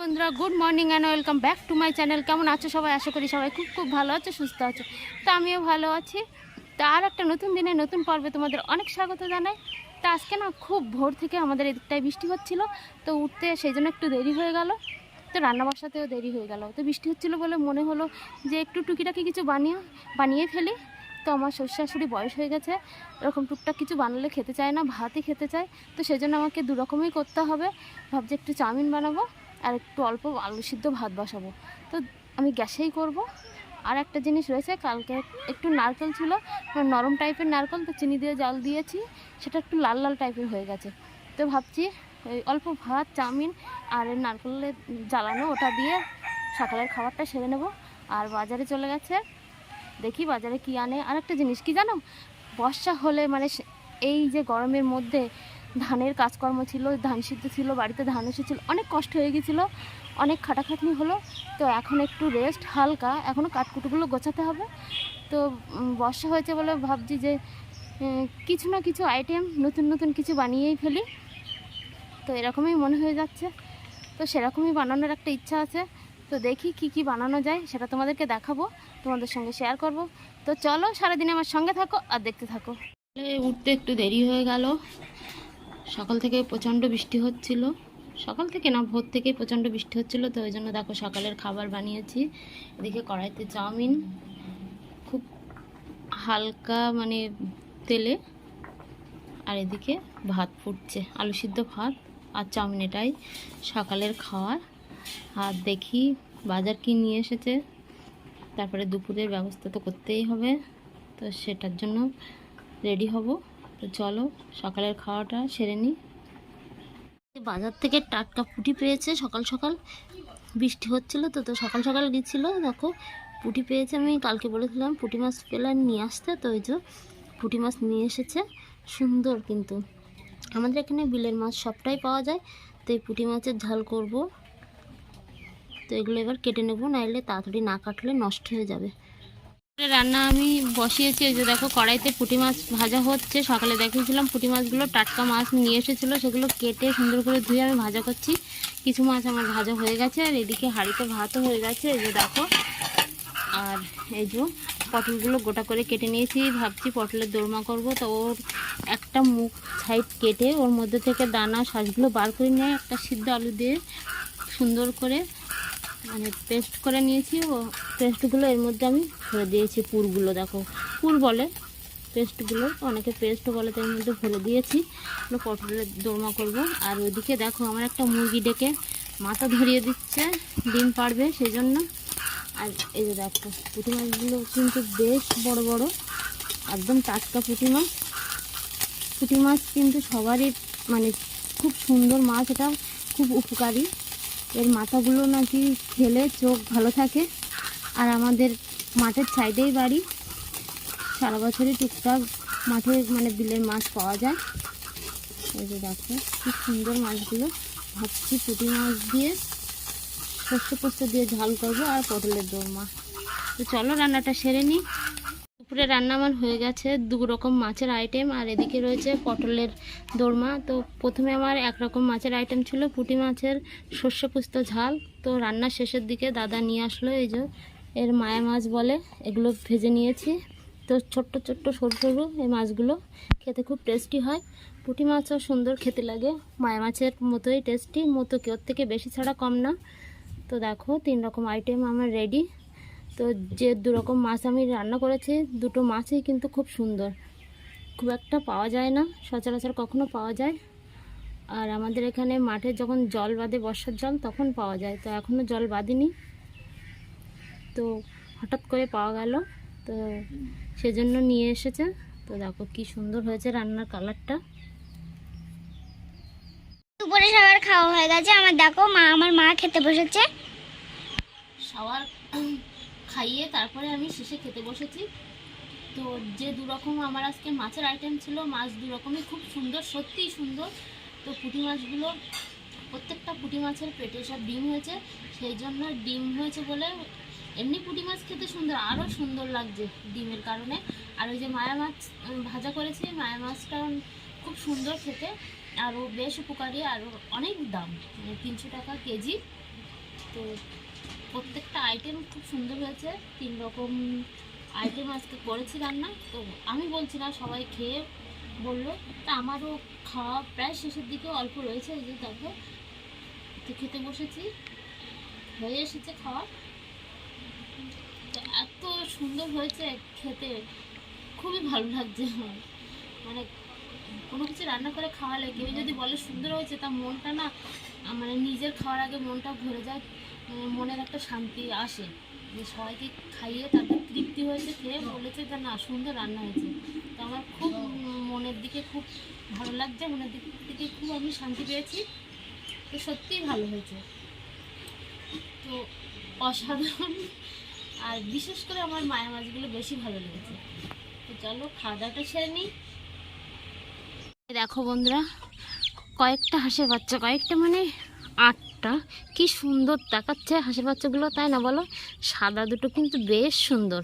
বন্ধুরা good morning and welcome back to my channel কেমন আছো সবাই? আশা করি সবাই খুব খুব ভালো আছো, সুস্থ আছো। তো আমিও ভালো আছি। তো আর একটা নতুন দিনে, নতুন পর্বে তোমাদের অনেক স্বাগত জানাই। তো আজকে না খুব ভোর থেকে আমাদের এদিকটায় বৃষ্টি হচ্ছিল, তো উঠতে সেই জন্য একটু দেরি হয়ে গেল। তো রান্না বসাতেও দেরি হয়ে গেল। তো বৃষ্টি হচ্ছিল বলে মনে হলো যে একটু টুকিটাকি কিছু বানিয়ে বানিয়ে ফেলি। তো আমার শ্বশুর শাশুড়ি বয়স হয়ে গেছে, এরকম টুকটাক কিছু বানালে খেতে চায় না, ভাতই খেতে চায়। তো সেই জন্য আমাকে দু রকমই করতে হবে। ভাবছি একটু চাউমিন বানাবো। আর একটু অল্প আলু সিদ্ধ ভাত বসাবো। তো আমি গ্যাসেই করব। আর একটা জিনিস রয়েছে, কালকে একটু নারকেল ছিল মানে নরম টাইপের নারকেল, তো চিনি দিয়ে জল দিয়েছি, সেটা একটু লাল লাল টাইপের হয়ে গেছে। তো ভাবছি ওই অল্প ভাত, চাউমিন আর নারকেলের জ্বালানো, ওটা দিয়ে সকালের খাবারটা সেরে নেব। আর বাজারে চলে গেছে, দেখি বাজারে কি আনে। আর একটা জিনিস কি জানো? বর্ষা হলে মানে এই যে গরমের মধ্যে ধানের কাজকর্ম ছিল, ধান সিদ্ধ ছিল, বাড়িতে ধান এসেছিল, অনেক কষ্ট হয়ে গেছিল, অনেক খাটাখাটনি হলো, তো এখন একটু রেস্ট হালকা, এখনও কাঠকুটোগুলো গোছাতে হবে, তো বর্ষা হয়েছে বলে ভাবছি যে কিছু না কিছু আইটেম নতুন নতুন কিছু বানিয়েই ফেলি, তো এরকমই মনে হয়ে যাচ্ছে, তো সেরকমই বানানোর একটা ইচ্ছা আছে, তো দেখি কি কি বানানো যায়, সেটা তোমাদেরকে দেখাবো, তোমাদের সঙ্গে শেয়ার করব, তো চলো সারাদিন আমার সঙ্গে থাকো আর দেখতে থাকো। উঠতে একটু দেরি হয়ে গেল সকাল থেকে প্রচণ্ড বৃষ্টি হচ্ছিল। সকাল থেকে না, ভোর থেকেই প্রচণ্ড বৃষ্টি হচ্ছিল, তো ওই জন্য দেখো সকালের খাবার বানিয়েছি। এদিকে কড়াইতে চাউমিন, খুব হালকা মানে তেলে, আর এদিকে ভাত ফুটছে, আলু সিদ্ধ ভাত আর চাউমিন এটাই সকালের খাওয়ার। আর দেখি বাজার কি নিয়ে এসেছে। তারপরে দুপুরের ব্যবস্থা তো করতেই হবে, তো সেটার জন্য রেডি হব। তো চলো, সকালের খাওয়াটা সেরে নিই বাজার থেকে টাটকা পুঁটি পেয়েছে সকাল সকাল। বৃষ্টি হচ্ছিল তো তো সকাল সকাল গেছিল, দেখো। পুঁটি পেয়েছে আমি, কালকে বলেছিলাম পুঁটি মাছ পেলে নিয়ে আসতে, তো ওই যে পুঁটি মাছ নিয়ে এসেছে। সুন্দর কিন্তু। আমাদের এখানে বিলের মাছ সবটাই পাওয়া যায়, তো এই পুঁটি মাছের ঝাল করব। তো এগুলো এবার কেটে নেব, নাইলে তাড়াতাড়ি না কাটলে নষ্ট হয়ে যাবে। রান্না আমি বসিয়েছি, এই যে দেখো কড়াইতে পুঁটি মাছ ভাজা হচ্ছে। সকালে দেখিয়েছিলাম পুঁটি মাছগুলো, টাটকা মাছ নিয়ে এসেছিল, সেগুলো কেটে সুন্দর করে ধুয়ে আমি ভাজা করছি। কিছু মাছ আমার ভাজা হয়ে গেছে, আর এদিকে হাঁড়িতে ভাতও হয়ে গেছে, এই যে দেখো। আর এই যে পটলগুলো গোটা করে কেটে নিয়েছি, ভাবছি পটলের দোরমা করব, তো ওর একটা মুখ সাইড কেটে ওর মধ্যে থেকে দানা, শাঁসগুলো বার করে নিয়ে একটা সিদ্ধ আলু দিয়ে সুন্দর করে মানে পেস্ট করে নিয়েছি ও পেস্টগুলো এর মধ্যে আমি ভরে দিয়েছি, পুরগুলো দেখো। পুর বলে পেস্টগুলো অনেকে পেস্ট বলে তো এর মধ্যে ভরে দিয়েছি। পটলের দোরমা করব। আর ওইদিকে দেখো, আমার একটা মুরগি ডেকে মাথা ধরিয়ে দিচ্ছে, ডিম পারবে সেই জন্য আর এই যে দেখো, পুঁটি মাছগুলো কিন্তু বেশ বড় বড়, একদম টাটকা পুঁটি মাছ। পুঁটি মাছ কিন্তু সবারই মানে খুব সুন্দর মাছ, এটা খুব উপকারী। এর মাথাগুলো নাকি খেলে চোখ ভালো থাকে। আর আমাদের মাঠের সাইডেই বাড়ি। সারা বছরই টুকটাক মাঠে মানে বিলের মাছ পাওয়া যায়। এই যে দেখো, কি সুন্দর মাছগুলো। ভাবছি পুঁটি মাছ দিয়ে পোস্ত পোস্ত দিয়ে ঝাল করব আর পটলের দোরমা। তো চলো রান্নাটা সেরে নিই। দুপুরে রান্না আমার হয়ে গেছে দু রকম মাছের আইটেম আর এদিকে রয়েছে পটলের দোরমা। তো প্রথমে আমার একরকম মাছের আইটেম ছিল পুঁটি মাছের শস্য পোস্ত ঝাল। তো রান্নার শেষের দিকে দাদা নিয়ে আসলো, এই যে এর মায়া মাছ বলে, এগুলো ভেজে নিয়েছি। তো ছোট্ট ছোট্ট সরু সরু এই মাছগুলো খেতে খুব টেস্টি হয়। পুঁটি মাছও সুন্দর খেতে লাগে, মায়া মাছের মতোই টেস্টি মতো কি ওর থেকে বেশি ছাড়া কম না। তো দেখো, তিন রকম আইটেম আমার রেডি তো যে দু রকম মাছ আমি রান্না করেছি দুটো মাছই কিন্তু খুব সুন্দর। খুব একটা পাওয়া যায় না সচরাচর কখনো পাওয়া যায়। আর আমাদের এখানে মাঠে যখন জল বাঁধে বর্ষার জল তখন পাওয়া যায়। তো এখনও জল বাঁধেনি তো হঠাৎ করে পাওয়া গেল। তো সেজন্য নিয়ে এসেছে। তো দেখো কি সুন্দর হয়েছে রান্নার কালারটা। দুপুরে সবার খাওয়া হয়ে গেছে। আমার দেখো মা আমার মা খেতে বসেছে। সবার খাইয়ে তারপরে আমি শেষে খেতে বসেছি। তো যে দু রকম আমার আজকে মাছের আইটেম ছিল, মাছ দু রকমই খুব সুন্দর, সত্যিই সুন্দর। তো পুঁটি মাছগুলো, প্রত্যেকটা পুঁটি মাছের পেটে সব ডিম হয়েছে, সেই জন্য ডিম হয়েছে বলে এমনি পুঁটি মাছ খেতে সুন্দর আরও সুন্দর লাগছে ডিমের কারণে। আর ওই যে মায়া মাছ ভাজা করেছি, মায়া মাছটা খুব সুন্দর খেতে আরও বেশ উপকারী আরও অনেক দাম, তিনশো টাকা কেজি। তো প্রত্যেকটা আইটেম খুব সুন্দর হয়েছে। তিন রকম আইটেম আজকে করেছি রান্না। তো আমি বলছি না, সবাই খেয়ে বলল। তা আমারও খাওয়া প্রায় শেষের দিকে অল্প রয়েছে, এই যে দেখো। তো খেতে বসেছি। হয়ে এসেছে খাওয়া। এত সুন্দর হয়েছে খেতে। খুবই ভালো লাগছে আমার। মানে কোনো কিছু রান্না করে খাওয়ালে কেউ যদি বলে সুন্দর হয়েছে, তা মনটা না মানে নিজের খাওয়ার আগে মনটা ভরে যায়। মনের একটা শান্তি আসে। যে সবাইকে খাইয়ে তাদের তৃপ্তি হয়েছে, খেয়ে বলেছে যে না, সুন্দর রান্না হয়েছে। তো আমার খুব মনের দিকে খুব ভালো লাগছে, মনের দিক থেকে খুব আমি শান্তি পেয়েছি। তো সত্যিই ভালো হয়েছে। তো অসাধারণ। আর বিশেষ করে আমার মায়া মাছগুলো বেশি ভালো লেগেছে। তো চলো, খাওয়া দাওয়াটা সেরে নিই। দেখো বন্ধুরা, কয়েকটা হাঁসের বাচ্চা, কয়েকটা মানে আটটা কি সুন্দর দেখাচ্ছে হাঁসের বাচ্চাগুলো, তাই না বলো? সাদা দুটো কিন্তু বেশ সুন্দর।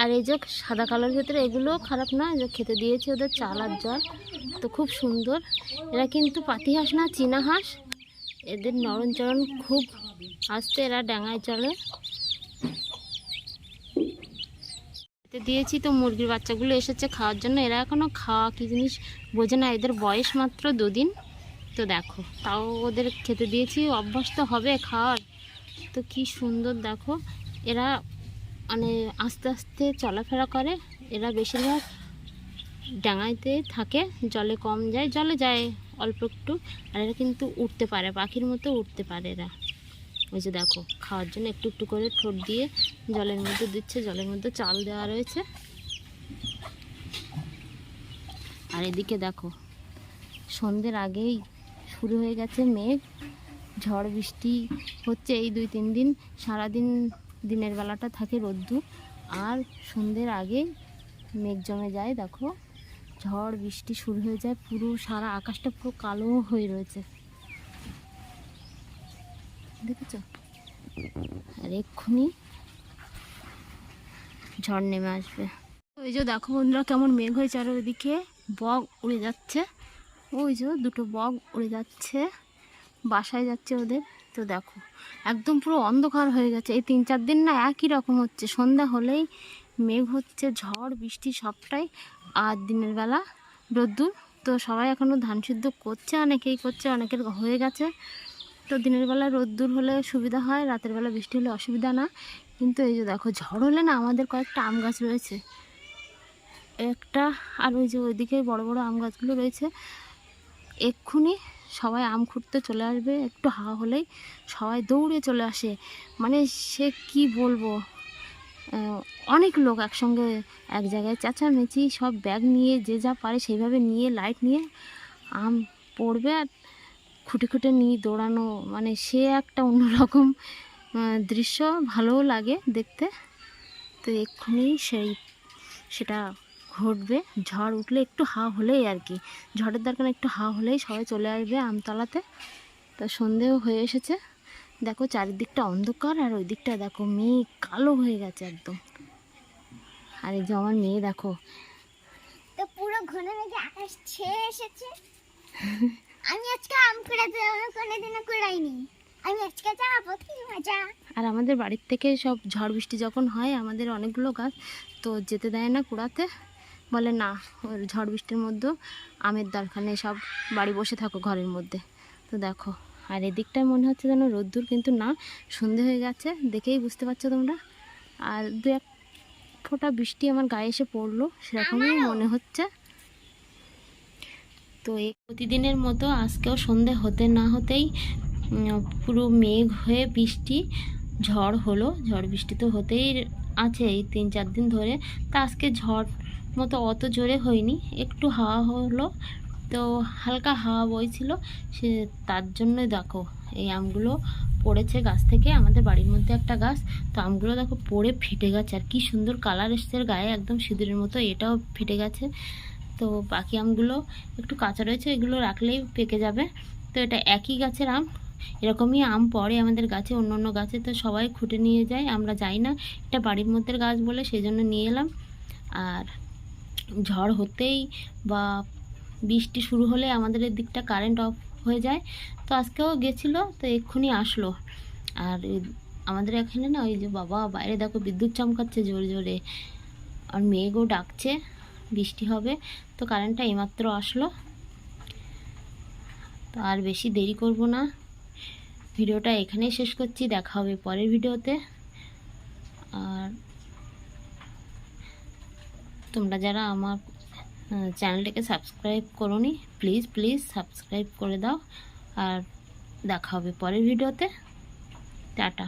আর এই যে সাদা কালোর ভেতরে এগুলো খারাপ না যে খেতে দিয়েছি ওদের চাল আর জল, তো খুব সুন্দর। এরা কিন্তু পাতি হাঁস না, চীনা হাঁস। এদের নরম চরণ খুব আস্তে এরা ডাঙায় চলে। খেতে দিয়েছি তো মুরগির বাচ্চাগুলো এসেছে খাওয়ার জন্য। এরা এখনও খাওয়া কী জিনিস বোঝে না, এদের বয়স মাত্র দুদিন। তো দেখো, তাও ওদের খেতে দিয়েছি অভ্যাস তো হবে খাওয়ার। তো কি সুন্দর দেখো, এরা মানে আস্তে আস্তে চলাফেরা করে, এরা বেশিরভাগ ডাঙাইতে থাকে, জলে কম যায়, জলে যায় অল্প একটু, আর এরা কিন্তু উঠতে পারে, পাখির মতো উঠতে পারে এরা। ওই যে দেখো, খাওয়ার জন্য একটু একটু করে ঠোঁট দিয়ে জলের মধ্যে দিচ্ছে, জলের মধ্যে চাল দেওয়া রয়েছে। আর এদিকে দেখো, সন্ধ্যের আগেই শুরু হয়ে গেছে মেঘ, ঝড়, বৃষ্টি হচ্ছে এই দুই, তিন দিন। সারাদিন দিনের বেলাটা থাকে রোদ্দুর। আর সন্ধ্যের আগেই মেঘ জমে যায়, দেখো। ঝড়, বৃষ্টি শুরু হয়ে যায়, পুরো সারা আকাশটা পুরো কালো হয়ে রয়েছে। দেখেছ? আর এক্ষুনি ঝড় নেমে আসবে। ওই যে দেখো বন্ধুরা, কেমন মেঘ হয়েছে, আর ওইদিকে বগ উড়ে যাচ্ছে। ওই যে দুটো বগ উড়ে যাচ্ছে, বাসায় যাচ্ছে ওদের। তো দেখো, একদম পুরো অন্ধকার হয়ে গেছে। এই তিন চার দিন না একই রকম হচ্ছে। সন্ধ্যা হলেই মেঘ হচ্ছে, ঝড়, বৃষ্টি সবটাই, আর দিনের বেলা রোদ্দুর। তো সবাই এখনও ধান সিদ্ধ করছে, অনেকেই করছে, অনেকের হয়ে গেছে। তো দিনের বেলা রোদ্দুর হলে সুবিধা হয়, রাতের বেলা বৃষ্টি হলে অসুবিধা না। কিন্তু এই যে দেখো, ঝড় হলে না আমাদের কয়েকটা আম গাছ রয়েছে। একটা আর ওই যে ওইদিকে বড় বড় আম গাছগুলো রয়েছে। এক্ষুনি সবাই আম খুঁড়তে চলে আসবে, একটু হাওয়া হলেই সবাই দৌড়ে চলে আসে। মানে সে কি বলব? অনেক লোক একসঙ্গে এক জায়গায় চেঁচামেচি, সব ব্যাগ নিয়ে যে যা পারে সেইভাবে নিয়ে, লাইট নিয়ে আম পড়বে আর খুঁটে খুঁটে নিয়ে দৌড়ানো। মানে সে একটা অন্যরকম দৃশ্য, ভালোও লাগে দেখতে। তো এক্ষুনি সেই, সেটা ঘটবে ঝড় উঠলে একটু হাওয়া হলেই আর কি। ঝড়ের দরকার একটু হাওয়া হলেই সবাই চলে আসবে আমতলাতে। তা সন্ধেও হয়ে এসেছে। দেখো চারিদিকটা অন্ধকার আর ওই দিকটা দেখো মেয়ে কালো হয়ে গেছে একদম। আর এই যে আমার মেয়ে দেখো। তো পুরো ঘন মেঘে আকাশ ছেয়ে এসেছে। আমি আজকে আম কুড়াতে আমি কোনোদিনও কুড়াইনি। আমি আজকে যাব কি মজা। আর আমাদের বাড়ির থেকে সব ঝড় বৃষ্টি যখন হয় আমাদের অনেকগুলো গাছ তো যেতে দেয় না কুড়াতে। বলে না ঝড় বৃষ্টির মধ্যেও আমের দরকার নেই সব বাড়ি বসে থাকো ঘরের মধ্যে। তো দেখো আর এদিকটায় মনে হচ্ছে যেন রোদ্দুর কিন্তু না সন্ধে হয়ে গেছে দেখেই বুঝতে পারছ তোমরা। আর দু এক ফোঁটা বৃষ্টি আমার গায়ে এসে পড়ল সেরকমই মনে হচ্ছে। তো এই প্রতিদিনের মতো আজকেও সন্ধে হতে না হতেই পুরো মেঘ হয়ে বৃষ্টি ঝড় হলো। ঝড় বৃষ্টি তো হতেই আছে এই তিন চার দিন ধরে। তা আজকে ঝড় মতো অত জোরে হয়নি। একটু হাওয়া হলো, তো হালকা হাওয়া বইছিল। সে তার জন্য দেখো, এই আমগুলো পড়েছে গাছ থেকে, আমাদের বাড়ির মধ্যে একটা গাছ। তো আমগুলো দেখো পড়ে ফেটে গেছে, আর কি সুন্দর কালার এসছে গায়ে, একদম সিঁদুরের মতো, এটাও ফেটে গেছে। তো বাকি আমগুলো একটু কাঁচা রয়েছে, এগুলো রাখলেই পেকে যাবে। তো এটা একই গাছের আম, এরকমই আম পড়ে আমাদের গাছে, অন্য অন্য গাছে, তো সবাই খুঁটে নিয়ে যায়, আমরা যাই না। এটা বাড়ির মধ্যে গাছ বলে সেই জন্য নিয়ে এলাম। আর ঝড় হতেই বা বৃষ্টি শুরু হলে আমাদের দিকটা কারেন্ট অফ হয়ে যায়। তো আজকেও গেছিল, তো এক্ষুনি আসলো। আর আমাদের এখানে না, ওই যে বাবা, বাইরে দেখো বিদ্যুৎ চমকাচ্ছে জোরে জোরে। আর মেঘও ডাকছে, বৃষ্টি হবে, তো কারেন্টটা এইমাত্র আসলো। তো আর বেশি দেরি করব না। ভিডিওটা এখানেই শেষ করছি, দেখা হবে পরের ভিডিওতে। আর তোমরা যারা আমার চ্যানেলটাকে সাবস্ক্রাইব করোনি প্লিজ প্লিজ সাবস্ক্রাইব করে দাও। আর দেখা হবে পরের ভিডিওতে টাটা।